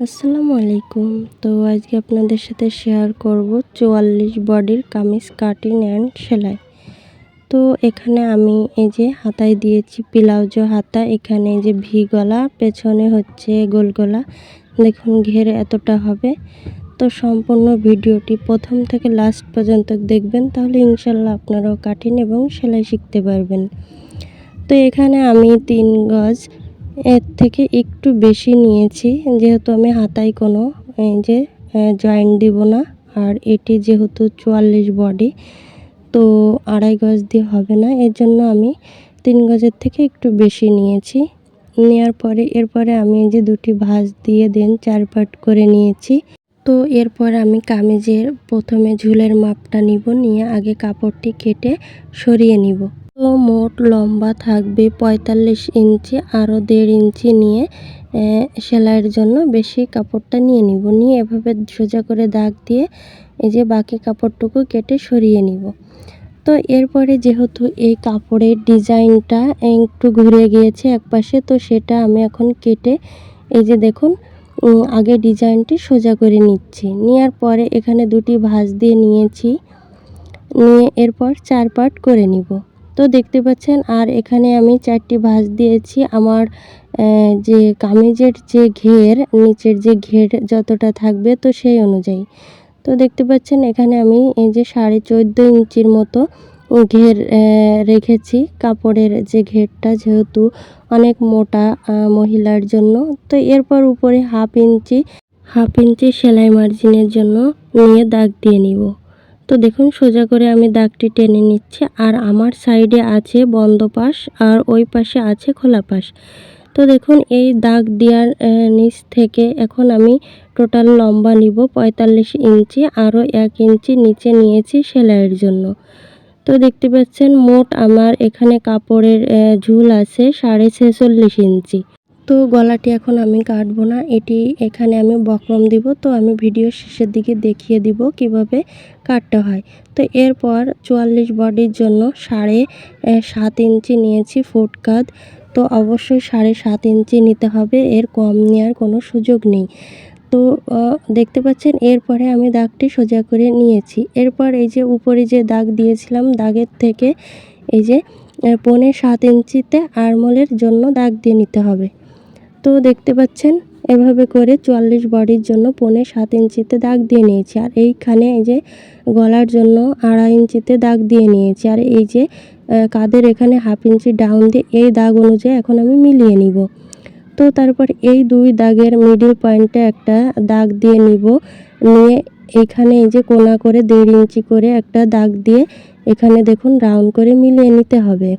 আসসালামু আলাইকুম। তো আজকে আপনাদের সাথে শেয়ার করব চুয়াল্লিশ বডির কামিজ কাটিং অ্যান্ড সেলাই। তো এখানে আমি এই যে হাতায় দিয়েছি প্লাউজো হাতা। এখানে যে ভি গলা, পেছনে হচ্ছে গোল গলা। দেখুন ঘের এতটা হবে। তো সম্পূর্ণ ভিডিওটি প্রথম থেকে লাস্ট পর্যন্ত দেখবেন, তাহলে ইনশাল্লাহ আপনারাও কাটিং এবং সেলাই শিখতে পারবেন। তো এখানে আমি তিন গজ এর থেকে একটু বেশি নিয়েছি। যেহেতু আমি হাতায় কোনো, এই যে জয়েন্ট দিব না। আর এটি যেহেতু চুয়াল্লিশ বডি তো আড়াই গজ দিয়ে হবে না। এর জন্য আমি তিন গজের থেকে একটু বেশি নিয়েছি। নেওয়ার পরে, এরপরে আমি যে দুটি ভাঁজ দিয়ে দেন চার পাট করে নিয়েছি। তো এরপর আমি কামিজের প্রথমে ঝুলের মাপটা নিব, নিয়ে আগে কাপড়টি কেটে সরিয়ে নিব। মোট লম্বা থাকবে পঁয়তাল্লিশ ইঞ্চি আরও দেড় ইঞ্চি নিয়ে সেলাইয়ের জন্য বেশি কাপড়টা নিয়ে নিব। নিয়ে এভাবে সোজা করে দাগ দিয়ে এই যে বাকি কাপড়টুকু কেটে সরিয়ে নিব। তো এরপরে যেহেতু এই কাপড়ের ডিজাইনটা একটু ঘুরে গিয়েছে একপাশে, তো সেটা আমি এখন কেটে এই যে দেখুন আগে ডিজাইনটি সোজা করে নিচ্ছি। নেওয়ার পরে এখানে দুটি ভাঁজ দিয়ে নিয়েছি। নিয়ে এরপর চার পাট করে নিব। তো দেখতে পাচ্ছেন, আর এখানে আমি চারটি ভাঁজ দিয়েছি। আমার যে কামিজের যে ঘের, নিচের যে ঘের যতটা থাকবে তো সেই অনুযায়ী। তো দেখতে পাচ্ছেন, এখানে আমি এই যে সাড়ে চোদ্দ ইঞ্চির মতো ঘের রেখেছি। কাপড়ের যে ঘেরটা যেহেতু অনেক মোটা মহিলার জন্য, তো এরপর উপরে হাফ ইঞ্চি হাফ ইঞ্চি সেলাই মার্জিনের জন্য নিয়ে দাগ দিয়ে নিব। তো দেখুন, সোজা করে আমি দাগটি টেনে নিচ্ছি। আর আমার সাইডে আছে বন্ধ পাশ আর ওই পাশে আছে খোলা পাশ। তো দেখুন, এই দাগ দেওয়ার নিচ থেকে এখন আমি টোটাল লম্বা নিব পঁয়তাল্লিশ ইঞ্চি আরও এক ইঞ্চি নিচে নিয়েছি সেলাইয়ের জন্য। তো দেখতে পাচ্ছেন, মোট আমার এখানে কাপড়ের ঝুল আছে সাড়ে ছেচল্লিশ ইঞ্চি। তো গলাটি এখন আমি কাটবো না। এটি এখানে আমি বক্রম দিব। তো আমি ভিডিও শেষের দিকে দেখিয়ে দিব কীভাবে কাটতে হয়। তো এরপর চুয়াল্লিশ বডির জন্য সাড়ে সাত ইঞ্চি নিয়েছি ফুটকাত তো অবশ্যই সাড়ে, সাত ইঞ্চি নিতে হবে। এর কম নেওয়ার কোনো সুযোগ নেই। তো দেখতে পাচ্ছেন, এরপরে আমি দাগটি সোজা করে নিয়েছি। এরপর এই যে উপরে যে দাগ দিয়েছিলাম, দাগের থেকে এই যে পনে সাত ইঞ্চিতে আরমোলের জন্য দাগ দিয়ে নিতে হবে। তো দেখতে পাচ্ছেন, এভাবে করে চুয়াল্লিশ বডির জন্য পনে সাত ইঞ্চিতে দাগ দিয়ে নিয়েছি। আর এইখানে এই যে গলার জন্য আড়াই ইঞ্চিতে দাগ দিয়ে নিয়েছি। আর এই যে কাদের এখানে হাফ ইঞ্চি ডাউন দিয়ে এই দাগ অনুযায়ী এখন আমি মিলিয়ে নিব। তো তারপর এই দুই দাগের মিডিল পয়েন্টে একটা দাগ দিয়ে নিব। নিয়ে এইখানে এই যে কোনা করে দেড় ইঞ্চি করে একটা দাগ দিয়ে এখানে দেখুন রাউন্ড করে মিলিয়ে নিতে হবে।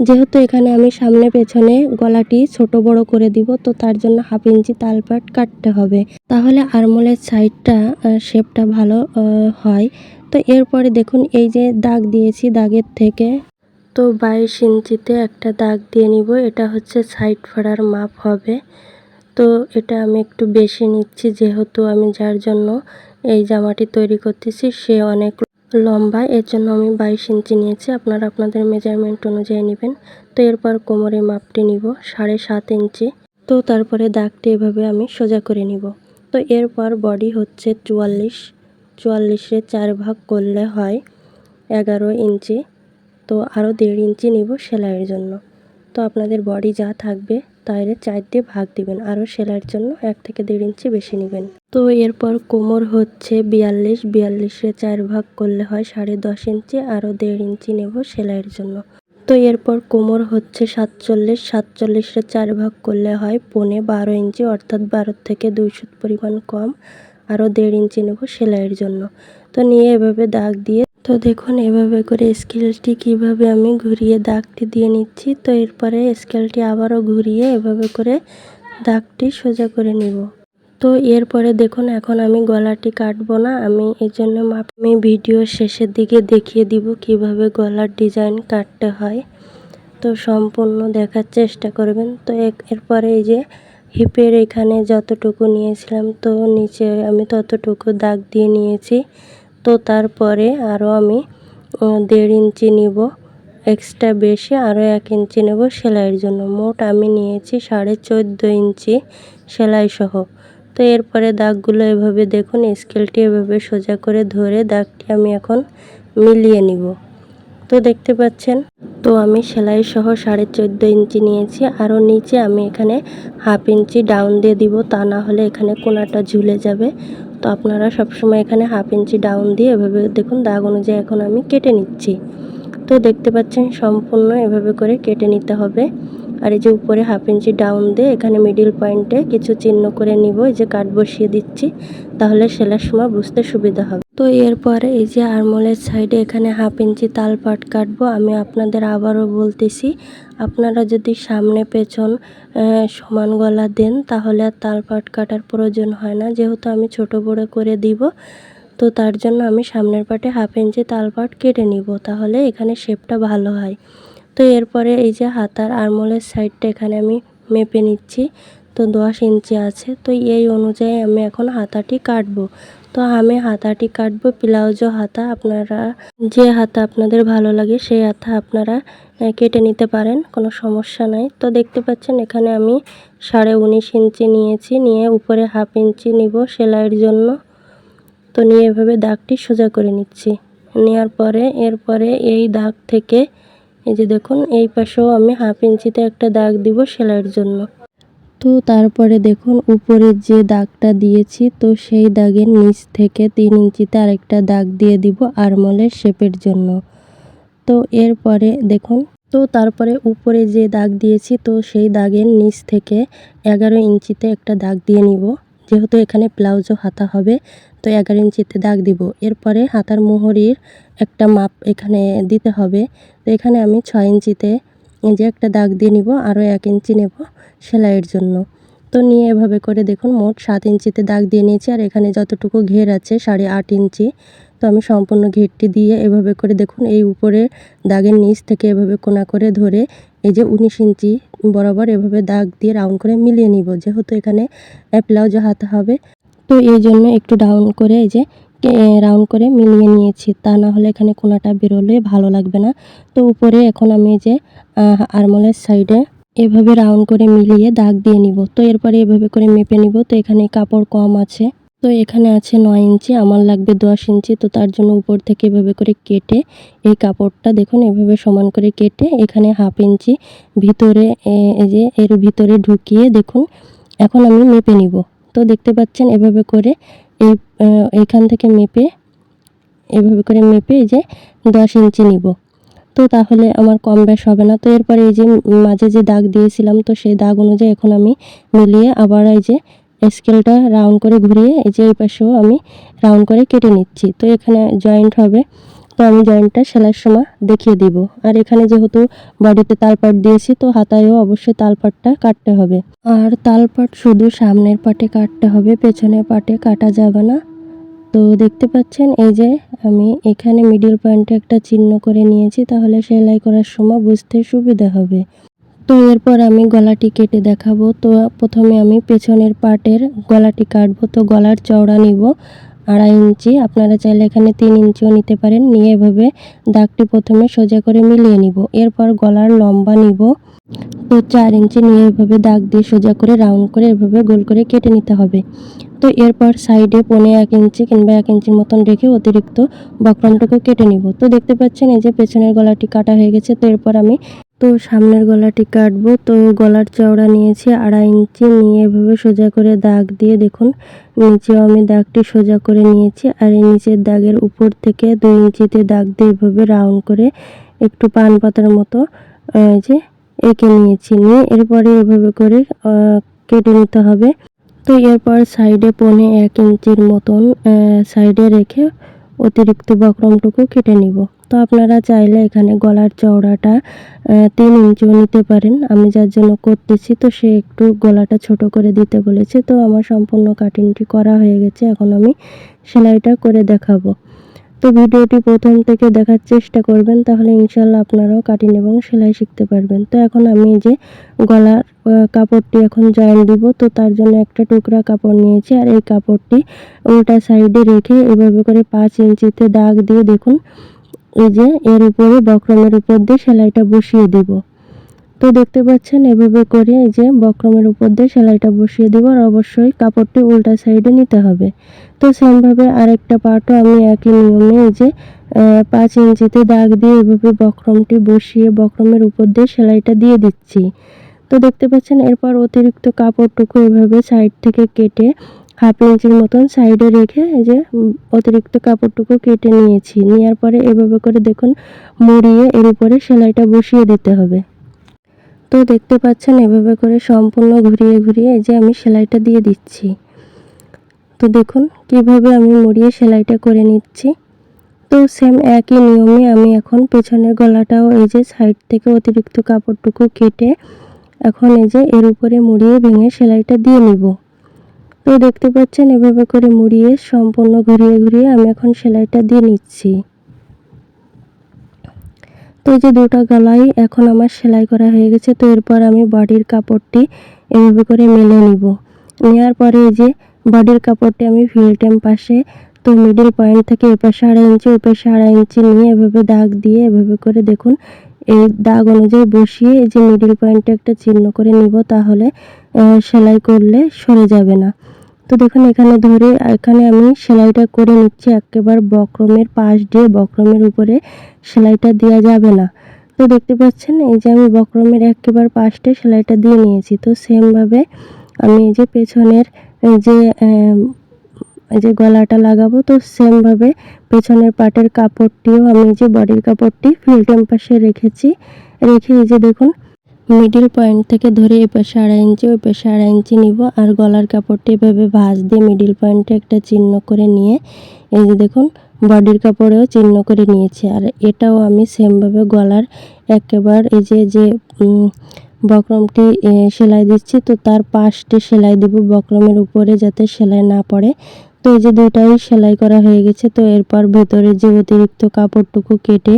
যেহেতু এখানে আমি সামনে পেছনে গলাটি ছোট বড় করে দিব, তো তার জন্য হাফ ইঞ্চি তালপাট কাটতে হবে। তাহলে আরমোলের সাইডটা শেপটা ভালো হয়। তো এরপরে দেখুন, এই যে দাগ দিয়েছি দাগের থেকে। তো বাইশ ইঞ্চিতে একটা দাগ দিয়ে নিব, এটা হচ্ছে সাইড ফাড়ার মাপ হবে। তো এটা আমি একটু বেশি নিচ্ছি, যেহেতু আমি যার জন্য এই জামাটি তৈরি করতেছি, সে অনেক লম্বা, এর জন্য আমি বাইশ ইঞ্চি নিয়েছি। আপনারা আপনাদের মেজারমেন্ট অনুযায়ী নেবেন। তো এরপর কোমরে মাপটি নিব, সাড়ে সাত ইঞ্চি। তো তারপরে দাগটি এভাবে আমি সোজা করে নিব। তো এরপর বডি হচ্ছে চুয়াল্লিশ। চুয়াল্লিশে চার ভাগ করলে হয় এগারো ইঞ্চি। তো আরও দেড় ইঞ্চি নিব সেলাইয়ের জন্য। তো আপনাদের বডি যা থাকবে তাহলে চার দিয়ে ভাগ দিবেন, আরও সেলাইয়ের জন্য এক থেকে দেড় ইঞ্চি বেশি নেবেন। তো এরপর কোমর হচ্ছে বিয়াল্লিশ, বিয়াল্লিশে চার ভাগ করলে হয় সাড়ে দশ ইঞ্চি, আরও দেড় ইঞ্চি নেব সেলাইয়ের জন্য। তো এরপর কোমর হচ্ছে সাতচল্লিশ, সাতচল্লিশে চার ভাগ করলে হয় পনে বারো ইঞ্চি, অর্থাৎ বারো থেকে দুইশো পরিমাণ কম, আরও দেড় ইঞ্চি নেব সেলাইয়ের জন্য। তো নিয়ে এভাবে দাগ দিয়ে তো দেখুন, এভাবে করে স্কেলটি কীভাবে আমি ঘুরিয়ে দাগটি দিয়ে নিচ্ছি, তো এরপরে স্কেলটি আবারও ঘুরিয়ে এভাবে করে দাগটি সোজা করে নিব। তো এরপরে দেখুন, এখন আমি গলাটি কাটবো না, আমি এই জন্য আমি ভিডিও শেষের দিকে দেখিয়ে দিব কীভাবে গলার ডিজাইন কাটতে হয়। তো সম্পূর্ণ দেখার চেষ্টা করবেন। তো এরপরে এই যে হিপের এখানে যতটুকু নিয়েছিলাম, তো নিচে আমি ততটুকু দাগ দিয়ে নিয়েছি। তো তারপরে আরও আমি দেড় ইঞ্চি নিব। এক্সট্রা বেশি আরও এক ইঞ্চি নেব সেলাইয়ের জন্য। মোট আমি নিয়েছি সাড়ে চোদ্দ ইঞ্চি সেলাই সহ তো এরপরে দাগগুলো এভাবে দেখুন, স্কেলটি এভাবে সোজা করে ধরে দাগটি আমি এখন মিলিয়ে নিব। তো দেখতে পাচ্ছেন? তো আমি সেলাই সহ সাড়ে চোদ্দ ইঞ্চি নিয়েছি। আরও নিচে আমি এখানে হাফ ইঞ্চি ডাউন দিয়ে দিব, তা না হলে এখানে কোনাটা ঝুলে যাবে। তো আপনারা সবসময় এখানে হাফ ইঞ্চি ডাউন দিয়ে এভাবে দেখুন, দাগ অনুযায়ী এখন আমি কেটে নিচ্ছি। তো দেখতে পাচ্ছেন, সম্পূর্ণ এভাবে করে কেটে নিতে হবে। আর এই যে উপরে হাফ ইঞ্চি ডাউন দিয়ে এখানে মিডিল পয়েন্টে কিছু চিহ্ন করে নিব, এই যে কাট বসিয়ে দিচ্ছি, তাহলে সেলার সময় বুঝতে সুবিধা হবে। তো এরপরে এই যে আরমোলের সাইডে এখানে হাফ ইঞ্চি তাল পাট কাটবো, আমি আপনাদের আবারও বলতেছি, আপনারা যদি সামনে পেছন সমান গলা দেন, তাহলে আর তাল পাট কাটার প্রয়োজন হয় না। যেহেতু আমি ছোট বড় করে দিব, তো তার জন্য আমি সামনের পাটে হাফ ইঞ্চি তাল পাট কেটে নিব, তাহলে এখানে শেপটা ভালো হয়। তো এরপরে এই যে হাতার আরমোলের সাইডটা এখানে আমি মেপে নিচ্ছি। তো দশ ইঞ্চি আছে। তো এই অনুযায়ী আমি এখন হাতাটি কাটবো। তো আমি হাতাটি কাটবো ব্লাউজও হাতা। আপনারা যে হাতা আপনাদের ভালো লাগে সেই হাতা আপনারা কেটে নিতে পারেন, কোনো সমস্যা নাই। তো দেখতে পাচ্ছেন এখানে আমি সাড়ে উনিশ ইঞ্চি নিয়েছি। নিয়ে উপরে হাফ ইঞ্চি নিব সেলাইয়ের জন্য। তো নিয়ে এভাবে দাগটি সোজা করে নিচ্ছি। নেওয়ার পরে, এরপরে এই দাগ থেকে এই যে দেখুন, এই পাশেও আমি হাফ ইঞ্চিতে একটা দাগ দিব সেলাইয়ের জন্য। তো তারপরে দেখুন, উপরে যে দাগটা দিয়েছি, তো সেই দাগের নিচ থেকে তিন ইঞ্চিতে আরেকটা দাগ দিয়ে দিব আরমলের শেপের জন্য। তো এরপরে দেখুন, তো তারপরে উপরে যে দাগ দিয়েছি, তো সেই দাগের নিচ থেকে এগারো ইঞ্চিতে একটা দাগ দিয়ে নিব। যেহেতু এখানে ব্লাউজও হাতা হবে, তো এগারো ইঞ্চিতে দাগ দিব। এরপরে হাতার মোহরির একটা মাপ এখানে দিতে হবে। তো এখানে আমি ছয় ইঞ্চিতে যে একটা দাগ দিয়ে নিব, আরও এক ইঞ্চি নেব সেলাইয়ের জন্য। তো নিয়ে এভাবে করে দেখুন, মোট সাত ইঞ্চিতে দাগ দিয়ে নিয়েছি। আর এখানে যতটুকু ঘের আছে, সাড়ে আট ইঞ্চি। তো আমি সম্পূর্ণ ঘেরটি দিয়ে এভাবে করে দেখুন, এই উপরে দাগের নিচ থেকে এভাবে কোনা করে ধরে এই যে উনিশ ইঞ্চি বরাবর এভাবে দাগ দিয়ে রাউন্ড করে মিলিয়ে নিব, যেহেতু এখানে ব্লাউজে হাতে হবে। তো এই জন্য একটু ডাউন করে এই যে রাউন্ড করে মিলিয়ে নিয়েছি, তা না হলে এখানে কোনাটা বেরোলে ভালো লাগবে না। তো উপরে এখন আমি যে আরমোলের সাইডে এভাবে রাউন্ড করে মিলিয়ে দাগ দিয়ে নিব। তো এরপরে এভাবে করে মেপে নিব, তো এখানে কাপড় কম আছে। তো এখানে আছে নয় ইঞ্চি, আমার লাগবে দশ ইঞ্চি, তো তার জন্য উপর থেকে এভাবে করে কেটে এই কাপড়টা দেখুন, এভাবে সমান করে কেটে এখানে হাফ ইঞ্চি ভিতরে এই যে এর ভিতরে ঢুকিয়ে দেখুন, এখন আমি মেপে নিব। তো দেখতে পাচ্ছেন এভাবে করে এই এইখান থেকে মেপে, এভাবে করে মেপে এই যে দশ ইঞ্চি নিব। তো তাহলে আমার কম বেশ হবে না। তো এরপরে এই যে মাঝে যে দাগ দিয়েছিলাম, তো সেই দাগ অনুযায়ী এখন আমি মিলিয়ে আবার এই যে স্কেলটা রাউন্ড করে ঘুরিয়ে এই যে এই পাশেও আমি রাউন্ড করে কেটে নিচ্ছি। তো এখানে জয়েন্ট হবে। তো আমি জয়েন্টটা সেলাইয়ের সময় দেখিয়ে দিব। আর এখানে যেহেতু বডিতে তালপাট দিয়েছি, তো হাতায়ও অবশ্যই তালপাটটা কাটতে হবে। আর তালপাট শুধু সামনের পাটে কাটতে হবে, পেছনের পাটে কাটা যাবে না। তো দেখতে পাচ্ছেন, এই যে আমি এখানে মিডিল পয়েন্টে একটা চিহ্ন করে নিয়েছি, তাহলে সেলাই করার সময় বুঝতে সুবিধা হবে। তো এরপর আমি গলাটি কেটে দেখাবো। তো প্রথমে আমি পেছনের পাটের গলাটি কাটবো। তো গলার চওড়া নিব আড়াই ইঞ্চি। আপনারা চাইলে এখানে তিন ইঞ্চিও নিতে পারেন। নিয়ে এভাবে দাগটি প্রথমে সোজা করে মিলিয়ে নিব। এরপর গলার লম্বা নিব। তো চার ইঞ্চি নিয়ে এভাবে দাগ দিয়ে সোজা করে, রাউন্ড করে এভাবে গোল করে কেটে নিতে হবে। তো এরপর সাইডে পনে এক ইঞ্চি কিংবা এক ইঞ্চির মতন রেখে অতিরিক্ত বক্রমটুকু কেটে নিব। তো দেখতে পাচ্ছেন, এই যে পেছনের গলাটি কাটা হয়ে গেছে। তো এরপর আমি তো সামনের গলাটি কাটবো। তো গলার চওড়া নিয়েছি আড়াই ইঞ্চি। নিয়ে এভাবে সোজা করে দাগ দিয়ে দেখুন। নিচেও আমি দাগটি সোজা করে নিয়েছি আর এই নিচের দাগের উপর থেকে দুই ইঞ্চিতে দাগ দিয়ে এভাবে রাউন্ড করে একটু পান পাতার মতো যে এঁকে নিয়েছি। নিয়ে এরপরে এভাবে করে কেটে নিতে হবে। তো এরপর সাইডে পনে এক ইঞ্চির মতন সাইডে রেখে অতিরিক্ত বক্রমটুকু কেটে নিব। তো আপনারা চাইলে এখানে গলার চওড়াটা তিন ইঞ্চিও নিতে পারেন। আমি যার জন্য করতেছি, তো সে একটু গলাটা ছোট করে দিতে বলেছে। তো আমার সম্পূর্ণ কাটিংটি করা হয়ে গেছে। এখন আমি সেলাইটা করে দেখাবো। তো ভিডিওটি প্রথম থেকে দেখার চেষ্টা করবেন, তাহলে ইনশাল্লাহ আপনারাও কাটিং এবং সেলাই শিখতে পারবেন। তো এখন আমি যে গলার কাপড়টি এখন জয়েন দিব। তো তার জন্য একটা টুকরা কাপড় নিয়েছি। আর এই কাপড়টি উল্টা সাইডে রেখে এভাবে করে পাঁচ ইঞ্চিতে দাগ দিয়ে দেখুন। এই যে, এর উপরে বক্রমের উপর দিয়ে সেলাইটা বসিয়ে দিব। তো দেখতে পাচ্ছেন, এভাবে করে এই যে বক্রমের উপর দিয়ে সেলাইটা বসিয়ে দিব আর অবশ্যই কাপড়টি উল্টা সাইডে নিতে হবে। তো সেমভাবে আরেকটা পার্টও আমি একই নিয়মে এই যে পাঁচ ইঞ্চিতে দাগ দিয়ে এভাবে বক্রমটি বসিয়ে বক্রমের উপর দিয়ে সেলাইটা দিয়ে দিচ্ছি। তো দেখতে পাচ্ছেন, এরপর অতিরিক্ত কাপড়টুকু এভাবে সাইড থেকে কেটে হাফ ইঞ্চির মতন সাইডে রেখে এই যে অতিরিক্ত কাপড়টুকু কেটে নিয়েছি। নেওয়ার পরে এভাবে করে দেখুন মুড়িয়ে এর উপরে সেলাইটা বসিয়ে দিতে হবে। তো দেখতে পাচ্ছেন এভাবে করে সম্পূর্ণ ঘুরিয়ে ঘুরিয়ে এই যে আমি সেলাইটা দিয়ে দিচ্ছি। তো দেখুন কীভাবে আমি মুড়িয়ে সেলাইটা করে নিচ্ছি। তো সেম একই নিয়মে আমি এখন পেছনের গলাটাও এই যে সাইড থেকে অতিরিক্ত কাপড়টুকু কেটে এখন এই যে এর উপরে মুড়িয়ে ভেঙে সেলাইটা দিয়ে নিব। তো দেখতে পাচ্ছেন, এভাবে করে মুড়িয়ে সম্পূর্ণ ঘুরিয়ে ঘুরিয়ে আমি এখন সেলাইটা দিয়ে নিচ্ছি। তো এই যে দুটো গলাই এখন আমার সেলাই করা হয়ে গেছে, তো এরপর আমি বডির কাপড়টি এভাবে করে মেলে নিব। নেওয়ার পরে এই যে বডির কাপড়টি আমি ফিল্টেম পাশে, তো মিডল পয়েন্ট থেকে এ পাশে আড়াই ইঞ্চি ওই পাশে আড়াই ইঞ্চি নিয়ে এভাবে দাগ দিয়ে এভাবে করে দেখুন, এই দাগ অনুযায়ী বসিয়ে এই যে মিডল পয়েন্টটা একটা চিহ্ন করে নিব, তাহলে সেলাই করলে সরে যাবে না। তো দেখুন, এখানে ধরে, এখানে আমি সেলাইটা করে নিচ্ছি একেবারে বক্রমের পাশ দিয়ে, বক্রমের উপরে সেলাইটা দেওয়া যাবে না। তো দেখতে পাচ্ছেন, এই যে আমি বক্রমের একেবারে পাশটা সেলাইটা দিয়ে নিয়েছি। তো সেমভাবে আমি এই যে পেছনের যে এই যে গলাটা লাগাবো, তো সেমভাবে পেছনের পাটের কাপড়টিও আমি যে বডির কাপড়টি ফিল্টেম পাশে রেখেছি। রেখে এই যে দেখুন মিডিল পয়েন্ট থেকে ধরে এ পাশে আড়াই ইঞ্চি, ওই পাশে আড়াই ইঞ্চি নিব। আর গলার কাপড়টি এভাবে ভাঁজ দিয়ে মিডিল পয়েন্টে একটা চিহ্ন করে নিয়ে, এই যে দেখুন, বডির কাপড়েও চিহ্ন করে নিয়েছি। আর এটাও আমি সেমভাবে গলার একেবারে এই যে যে বক্রমটি সেলাই দিচ্ছি, তো তার পাশটি সেলাই দিব বক্রমের উপরে যাতে সেলাই না পড়ে। তো এই যে দুইটাই সেলাই করা হয়ে গেছে, তো এরপর ভেতরে যে অতিরিক্ত কাপড়টুকু কেটে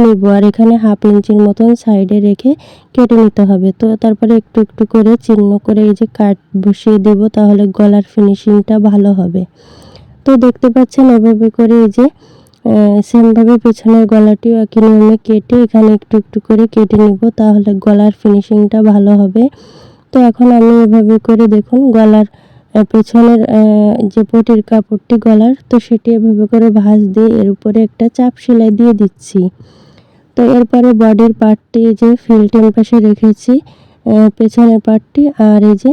নেব, আর এখানে হাফ ইঞ্চির মতন সাইডে রেখে কেটে নিতে হবে। তো তারপরে একটু একটু করে চিহ্ন করে এই যে কাট বসিয়ে দেব, তাহলে গলার ফিনিশিংটা ভালো হবে। তো দেখতে পাচ্ছেন এভাবে করে এই যে সেমভাবে পেছনের গলাটিও একই নিয়মে কেটে এখানে একটু একটু করে কেটে নিব, তাহলে গলার ফিনিশিংটা ভালো হবে। তো এখন আমি এভাবে করে দেখুন গলার পেছনের যে পটির কাপড়টি গলার, তো সেটি এভাবে করে ভাঁজ দিয়ে এর উপরে একটা চাপ সেলাই দিয়ে দিচ্ছি। তো এরপরে বডির পার্টটি যে ফিল্টের পাশে রেখেছি পেছনের পার্টটি আর এই যে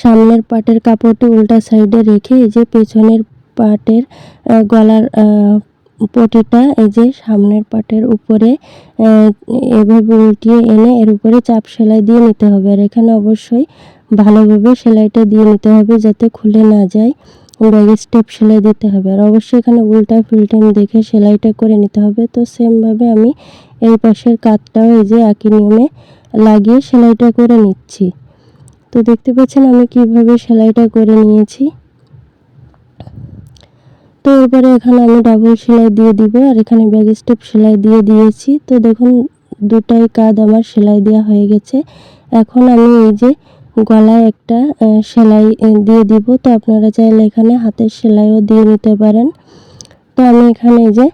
সামনের পাটের কাপড়টি উল্টা সাইডে রেখে এই যে পেছনের পাটের গলার পটিটা এই যে সামনের পাটের উপরে এভাবে উল্টিয়ে এনে এর উপরে চাপ সেলাই দিয়ে নিতে হবে। আর এখানে অবশ্যই ভালোভাবে সেলাইটা দিয়ে নিতে হবে যাতে খুলে না যায়। ব্যাগে স্টেপ সেলাই দিতে হবে। আর অবশ্যই এখানে উল্টা ফিল্টাম দেখে সেলাইটা করে নিতে হবে। তো সেমভাবে আমি এই পাশের কাতটাও এই যে একই নিয়মে লাগিয়ে সেলাইটা করে নিচ্ছি। তো দেখতে পাচ্ছেন আমি কীভাবে সেলাইটা করে নিয়েছি। তো এরপরে এখানে আমি ডাবল সেলাই দিয়ে দিব। আর এখানে ব্যাগ স্টেপ সেলাই দিয়ে দিয়েছি। তো দেখুন, দুটাই কাঁধ আমার সেলাই দেওয়া হয়ে গেছে। এখন আমি এই যে গলায় একটা সেলাই দিয়ে দিব। তো আপনারা চাইলে এখানে হাতের সেলাইও দিয়ে নিতে পারেন। তো আমি এখানে যে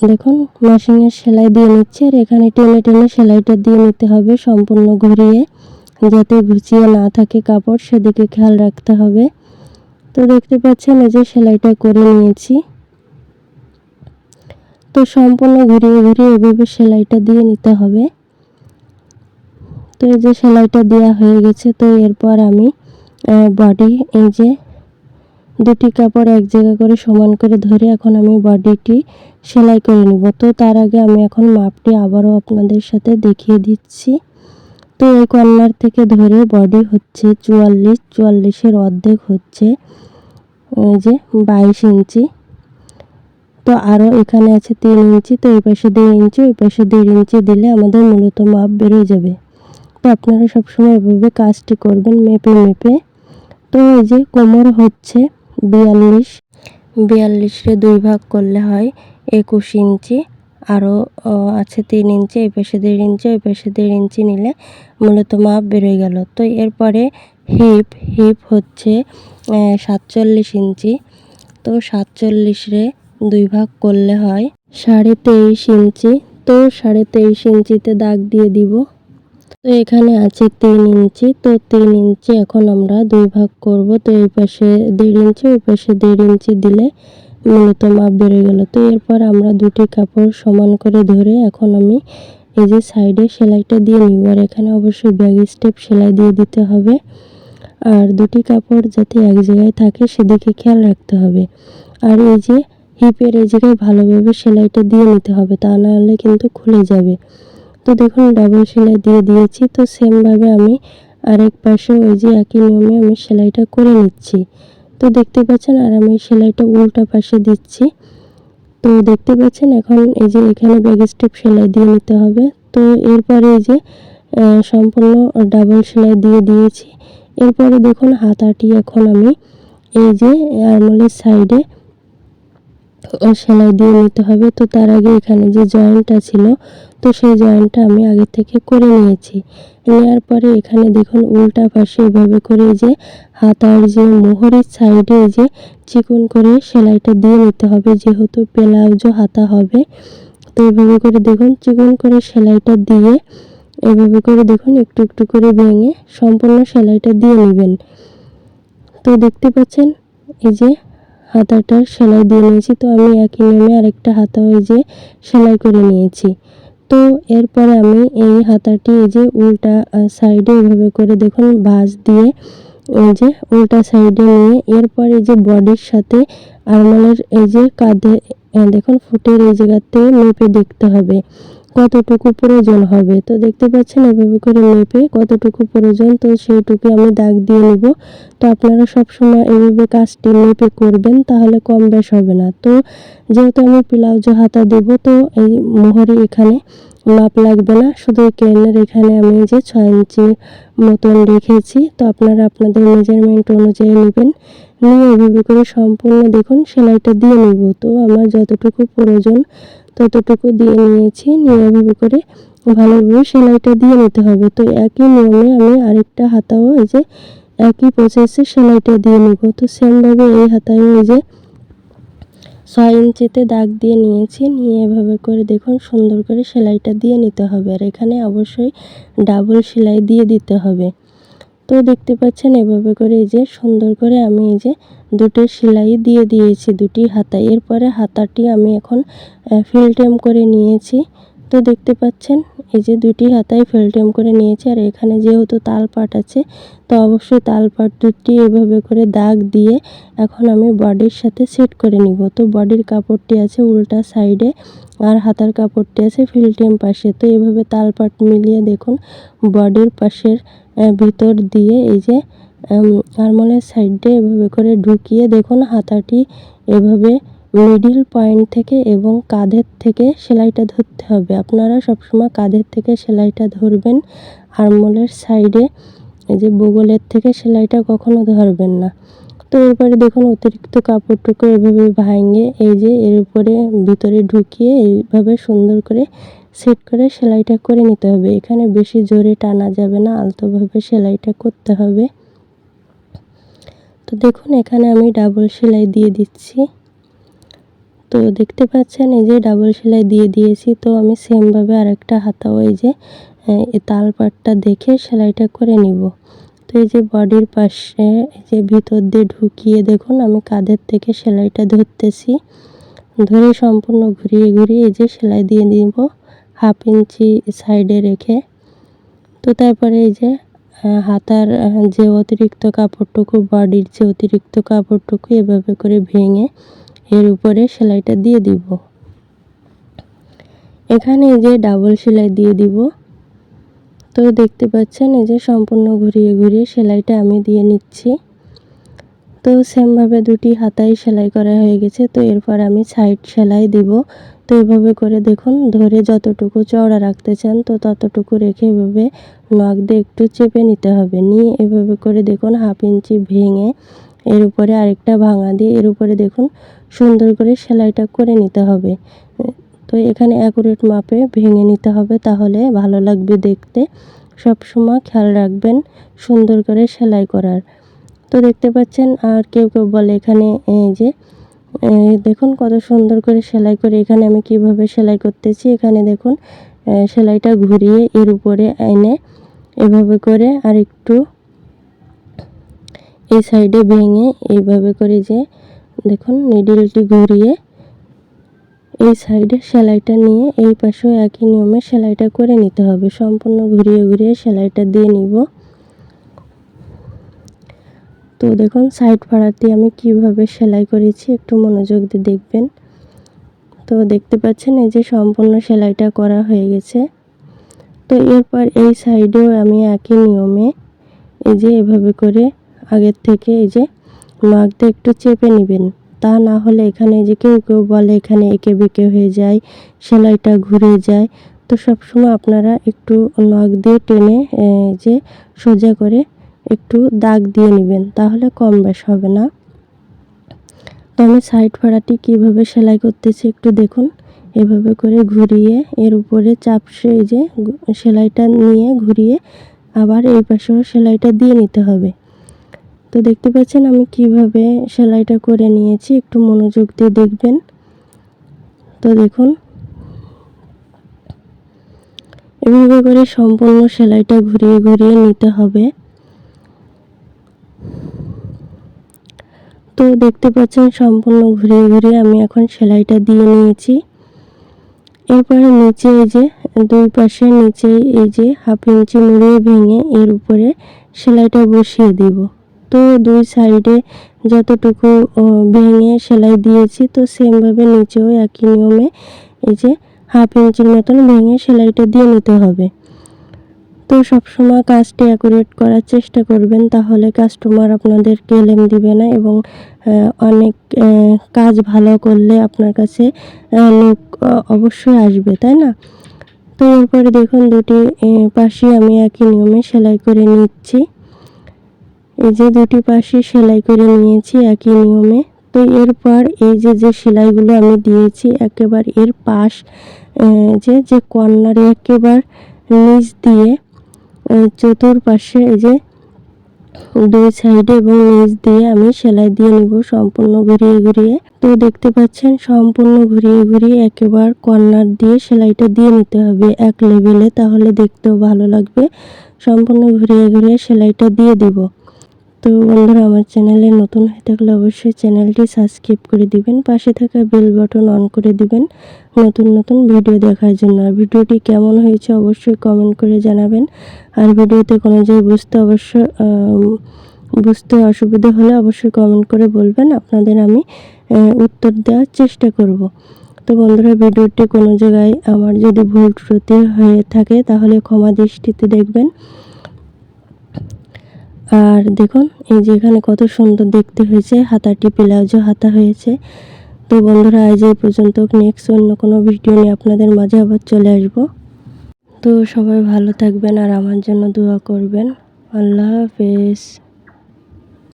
দেখুন, মেশিনের সেলাই দিয়ে নিচ্ছি। আর এখানে টেনে টেনে সেলাইটা দিয়ে নিতে হবে সম্পূর্ণ ঘুরিয়ে। যাতে ঘুচিয়ে না থাকে কাপড়, সেদিকে খেয়াল রাখতে হবে। তো দেখতে পাচ্ছেন, এই যে সেলাইটা করে নিয়েছি। তো সম্পূর্ণ ঘুরিয়ে ঘুরিয়ে এভাবে সেলাইটা দিয়ে নিতে হবে। তো এই যে সেলাইটা দেওয়া হয়ে গেছে, তো এরপর আমি বডি এই যে দুটি কাপড় এক জায়গা করে সমান করে ধরে এখন আমি বডিটি সেলাই করে নিব। তো তার আগে আমি এখন মাপটি আবারও আপনাদের সাথে দেখিয়ে দিচ্ছি। তো এই কর্নার থেকে ধরে বডি হচ্ছে চুয়াল্লিশ, চুয়াল্লিশের অর্ধেক হচ্ছে এই যে বাইশ ইঞ্চি। তো আরও এখানে আছে তিন ইঞ্চি, তো এই পাশে দেড় ইঞ্চি, ওই পাশে দেড় ইঞ্চি দিলে আমাদের মূলত মাপ বেরোয় যাবে। তো আপনারা সবসময় এভাবে কাজটি করবেন, মেপে মেপে। তো এই যে কোমর হচ্ছে বিয়াল্লিশ। বিয়াল্লিশে দুই ভাগ করলে হয় একুশ ইঞ্চি। আরও আছে তিন ইঞ্চি, এই পাশে দেড় ইঞ্চি, ওই পাশে দেড় ইঞ্চি নিলে মূলত মাপ বেরোয় গেল। তো এরপরে হিপ হিপ হচ্ছে সাতচল্লিশ ইঞ্চি। তো সাতচল্লিশে দুই ভাগ করলে হয় সাড়ে তেইশ ইঞ্চি। তো সাড়ে তেইশ ইঞ্চিতে দাগ দিয়ে দিব। তো এখানে আছে তিন ইঞ্চি। তো তিন ইঞ্চি এখন আমরা দুই ভাগ করব। তো এই পাশে দেড় ইঞ্চি, ওই পাশে দেড় ইঞ্চি দিলে মূলত মাপ বেড়ে গেল। তো এরপর আমরা দুটি কাপড় সমান করে ধরে এখন আমি এই যে সাইডে সেলাইটা দিয়ে নিব। আর এখানে অবশ্যই ব্যাগ স্টেপ সেলাই দিয়ে দিতে হবে। আর দুটি কাপড় যাতে এক জায়গায় থাকে সেদিকে খেয়াল রাখতে হবে। আর এই যে হিপের এই জায়গায় ভালোভাবে সেলাইটা দিয়ে নিতে হবে, তা নাহলে কিন্তু খুলে যাবে। তো দেখুন ডাবল সেলাই দিয়ে দিয়েছি। তো সেমভাবে আমি আরেক পাশে ওই যে একই নিয়মে আমি সেলাইটা করে নিচ্ছি। তো দেখতে পাচ্ছেন, আর আমি সেলাইটা উল্টা পাশে দিচ্ছি। তো দেখতে পাচ্ছেন, এখন এই যে এখানে ব্যাগ স্টেপ সেলাই দিয়ে নিতে হবে। তো এরপরে এই যে সম্পূর্ণ ডাবল সেলাই দিয়ে দিয়েছি। এরপরে দেখুন, হাতাটি এখন আমি এই যে আরমোলের সাইডে সেলাই দিয়ে নিতে হবে। তো তার আগে এখানে যে জয়েন্টটা ছিল, তো সেই জয়েন্টটা আমি আগে থেকে করে নিয়েছি। নেওয়ার পরে এখানে দেখুন উল্টা পাশে এভাবে করে যে হাতার যে মোহরের সাইডে যে চিকন করে সেলাইটা দিয়ে নিতে হবে, যেহেতু ব্লাউজও হাতা হবে। তো এভাবে করে দেখুন চিকন করে সেলাইটা দিয়ে এভাবে করে দেখুন একটু একটু করে ভেঙে সম্পূর্ণ সেলাইটা দিয়ে নেবেন। তো দেখতে পাচ্ছেন এই যে হাতাটার সেলাই দিয়ে নিয়েছি। তো আমি একই নিয়মে আরেকটা হাতা ওই যে সেলাই করে নিয়েছি। তো এরপরে আমি এই হাতাটি এই যে উল্টা সাইডে এভাবে করে দেখুন, ভাঁজ দিয়ে এই যে উল্টা সাইডে নিয়ে এরপর এই যে বডির সাথে আরমালের এই যে কাঁধে দেখুন, ফুটের এই জায়গাতে মেপে দেখতে হবে। কতটুকু প্রয়োজন হবে? তো দেখতে পাচ্ছেন এভাবে করে মেপে কতটুকু প্রয়োজন, তো সেইটুকু আমি দাগ দিয়ে নেব। তো আপনারা সব সময় এভাবে কাজটি মেপে করবেন, তাহলে কম বেশ হবে না। তো যেহেতু আমি ব্লাউজে হাতা দেব, তো এই মোহরি এখানে মাপ লাগবে না। শুধু কেনের এখানে আমি যে ছয় ইঞ্চি মতন রেখেছি। তো আপনারা আপনাদের মেজারমেন্ট অনুযায়ী নেবেন। নিয়ে এভাবে করে সম্পূর্ণ দেখুন, সেলাইটা দিয়ে নেব। তো আমার যতটুকু প্রয়োজন ততটুকু দিয়ে নিয়েছি। নিয়ে এভাবে করে ভালোভাবে সেলাইটা দিয়ে নিতে হবে। তো একই নিয়মে আমি আরেকটা হাতাও এই যে একই প্রসেসে সেলাইটা দিয়ে নিব। তো সেমভাবে এই হাতায় ওই যে ছয় ইঞ্চিতে দাগ দিয়ে নিয়েছি, নিয়ে এভাবে করে দেখুন সুন্দর করে সেলাইটা দিয়ে নিতে হবে। আর এখানে অবশ্যই ডাবল সেলাই দিয়ে দিতে হবে। তো দেখতে পাচ্ছেন এভাবে করে এই যে সুন্দর করে আমি এই যে দুটো সেলাই দিয়ে দিয়েছি, দুটি হাতা। এরপরে হাতাটি আমি এখন ফিল্টেম করে নিয়েছি। তো দেখতে পাচ্ছেন, এই যে দুটি হাতায় ফিলটেম করে নিয়েছি আর এখানে যেহেতু তাল পাট আছে, তো অবশ্যই তাল পাট দুটি এভাবে করে দাগ দিয়ে এখন আমি বডির সাথে সেট করে নিব। তো বডির কাপড়টি আছে উল্টা সাইডে আর হাতার কাপড়টি আছে ফিলটেম পাশে। তো এভাবে তাল পাট মিলিয়ে দেখুন, বডির পাশের ভিতর দিয়ে এই যে আরমোলের সাইডে এভাবে করে ঢুকিয়ে দেখুন হাতাটি এভাবে মিডিল পয়েন্ট থেকে এবং কাঁধের থেকে সেলাইটা ধরতে হবে। আপনারা সবসময় কাঁধের থেকে সেলাইটা ধরবেন। আরমোলের সাইডে এই যে বগলের থেকে সেলাইটা কখনো ধরবেন না। তো এরপরে দেখুন অতিরিক্ত কাপড়টুকু এভাবে ভাঙে এই যে এর উপরে ভিতরে ঢুকিয়ে এইভাবে সুন্দর করে সেট করে সেলাইটা করে নিতে হবে। এখানে বেশি জোরে টানা যাবে না, আলতোভাবে সেলাইটা করতে হবে। তো দেখুন এখানে আমি ডাবল সেলাই দিয়ে দিচ্ছি। তো দেখতে পাচ্ছেন, এই যে ডাবল সেলাই দিয়ে দিয়েছি। তো আমি সেমভাবে আরেকটা হাতাও এই যে তাল পাটটা দেখে সেলাইটা করে নিব। তো এই যে বডির পাশে, এই যে ভিতর দিয়ে ঢুকিয়ে দেখুন, আমি কাঁধের থেকে সেলাইটা ধরতেছি। ধরে সম্পূর্ণ ঘুরিয়ে ঘুরিয়ে এই যে সেলাই দিয়ে দিব হাফ ইঞ্চি সাইডে রেখে। তো তারপরে এই যে হাতার যে অতিরিক্ত কাপড়টুকু, বডির যে অতিরিক্ত কাপড়টুকু এভাবে করে ভেঙে এর উপরে সেলাইটা দিয়ে দিব। এখানে যে ডাবল সেলাই দিয়ে দিব। তো দেখতে পাচ্ছেন, এই যে সম্পূর্ণ ঘুরিয়ে ঘুরিয়ে সেলাইটা আমি দিয়ে নিচ্ছি। তো সেমভাবে দুটি হাতাই সেলাই করা হয়ে গেছে, তো এরপর আমি সাইড সেলাই দিব। তো এভাবে করে দেখুন, ধরে যতটুকু চওড়া রাখতে চান, তো ততটুকু রেখে এভাবে নখ দিয়ে একটু চেপে নিতে হবে। নিয়ে এভাবে করে দেখুন, হাফ ইঞ্চি ভেঙে এর উপরে আরেকটা ভাঙা দিয়ে, এর উপরে দেখুন সুন্দর করে সেলাইটা করে নিতে হবে। তো এখানে অ্যাকুরেট মাপে ভেঙে নিতে হবে তাহলে ভালো লাগবে দেখতে। সব সময় খেয়াল রাখবেন সুন্দর করে সেলাই করার। তো দেখতে পাচ্ছেন আর কেউ কেউ বলে এখানে, এই যে দেখুন কত সুন্দর করে সেলাই করে এখানে আমি কীভাবে সেলাই করতেছি। এখানে দেখুন সেলাইটা ঘুরিয়ে এর উপরে এনে এভাবে করে আর একটু এই সাইডে ভেঙে এইভাবে করে যে দেখুন নিডলটি ঘুরিয়ে এই সাইডে সেলাইটা নিয়ে এই পাশেও একই নিয়মে সেলাইটা করে নিতে হবে। সম্পূর্ণ ঘুরিয়ে ঘুরিয়ে সেলাইটা দিয়ে নিব। তো দেখুন সাইড ফাড়াতে আমি কীভাবে সেলাই করেছি একটু মনোযোগ দিয়ে দেখবেন। তো দেখতে পাচ্ছেন, এই যে সম্পূর্ণ সেলাইটা করা হয়ে গেছে। তো এরপর এই সাইডেও আমি একই নিয়মে এই যে এভাবে করে আগের থেকে এই যে নখ দিয়ে একটু চেপে নেবেন। তা না হলে এখানে যে কেউ কেউ বলে, এখানে এঁকে বেঁকে হয়ে যায় সেলাইটা ঘুরে যায়। তো সবসময় আপনারা একটু নখ দিয়ে টেনে যে সোজা করে একটু দাগ দিয়ে নেবেন, তাহলে কম বেশ হবে না। তো আমি সাইড ফাড়াটি কীভাবে সেলাই করতেছি একটু দেখুন। এভাবে করে ঘুরিয়ে এর উপরে চাপসে এই যে, সেলাইটা নিয়ে ঘুরিয়ে আবার এই পাশেও সেলাইটা দিয়ে নিতে হবে। তো দেখতে পাচ্ছেন আমি কীভাবে সেলাইটা করে নিয়েছি, একটু মনোযোগ দিয়ে দেখবেন। তো দেখুন। এভাবে করে সম্পূর্ণ সেলাইটা ঘুরিয়ে ঘুরিয়ে নিতে হবে। তো দেখতে পাচ্ছেন সম্পূর্ণ ঘুরিয়ে ঘুরিয়ে আমি এখন সেলাইটা দিয়ে নিয়েছি। এরপরে নিচে এই যে, দুই পাশে নিচে এই যে হাফ ইঞ্চি মুড়িয়ে ভেঙে এর উপরে সেলাইটা বসিয়ে দিব। তো দুই সাইডে যতটুকু ভেঙে সেলাই দিয়েছি, তো সেমভাবে নিচেও একই নিয়মে এই যে হাফ ইঞ্চির মতন ভেঙে সেলাইটা দিয়ে নিতে হবে। তো সবসময় কাজটি অ্যাকুরেট করার চেষ্টা করবেন, তাহলে কাস্টমার আপনাদেরকে এলেম দিবে না এবং অনেক কাজ ভালো করলে আপনার কাছে লোক অবশ্যই আসবে, তাই না? তো এরপরে দেখুন দুটি পাশে আমি একই নিয়মে সেলাই করে নিচ্ছি। এই যে দুটি পাশে সেলাই করে নিয়েছি একই নিয়মে। তো এরপর এই যে যে সেলাইগুলো আমি দিয়েছি একেবারে এর পাশ যে যে কর্নারে একেবারে নিচ দিয়ে চতুর্পাশে এই যে দুই সাইডে এবং নিচ দিয়ে আমি সেলাই দিয়ে নিব সম্পূর্ণ ঘুরিয়ে ঘুরিয়ে। তো দেখতে পাচ্ছেন সম্পূর্ণ ঘুরিয়ে ঘুরিয়ে একেবার কর্নার দিয়ে সেলাইটা দিয়ে নিতে হবে এক লেভেলে তাহলে দেখতেও ভালো লাগবে। সম্পূর্ণ ঘুরিয়ে ঘুরিয়ে সেলাইটা দিয়ে দিব। তো বন্ধুরা, আমার চ্যানেলে নতুন হয়ে থাকলে অবশ্যই চ্যানেলটি সাবস্ক্রাইব করে দিবেন, পাশে থাকা বেল বাটন অন করে দিবেন নতুন নতুন ভিডিও দেখার জন্য। আর ভিডিওটি কেমন হয়েছে অবশ্যই কমেন্ট করে জানাবেন। আর ভিডিওতে কোনো যে বুঝতে অবশ্য বুঝতে অসুবিধা হলে অবশ্যই কমেন্ট করে বলবেন। আপনাদের আমি উত্তর দেওয়ার চেষ্টা করব। তো বন্ধুরা, ভিডিওটি কোনো জায়গায় আমার যদি ভুল ত্রুটি হয়ে থাকে তাহলে ক্ষমা দৃষ্টিতে দেখবেন। আর দেখুন, এই যে এখানে কত সুন্দর দেখতে হয়েছে, হাতাটি ব্লাউজও হাতা হয়েছে। তো বন্ধুরা, আজ এই পর্যন্ত নেক্সট অন্য কোনো ভিডিও নিয়ে আপনাদের মাঝে আবার চলে আসব। তো সবাই ভালো থাকবেন আর আমার জন্য দোয়া করবেন। আল্লাহ হাফেজ।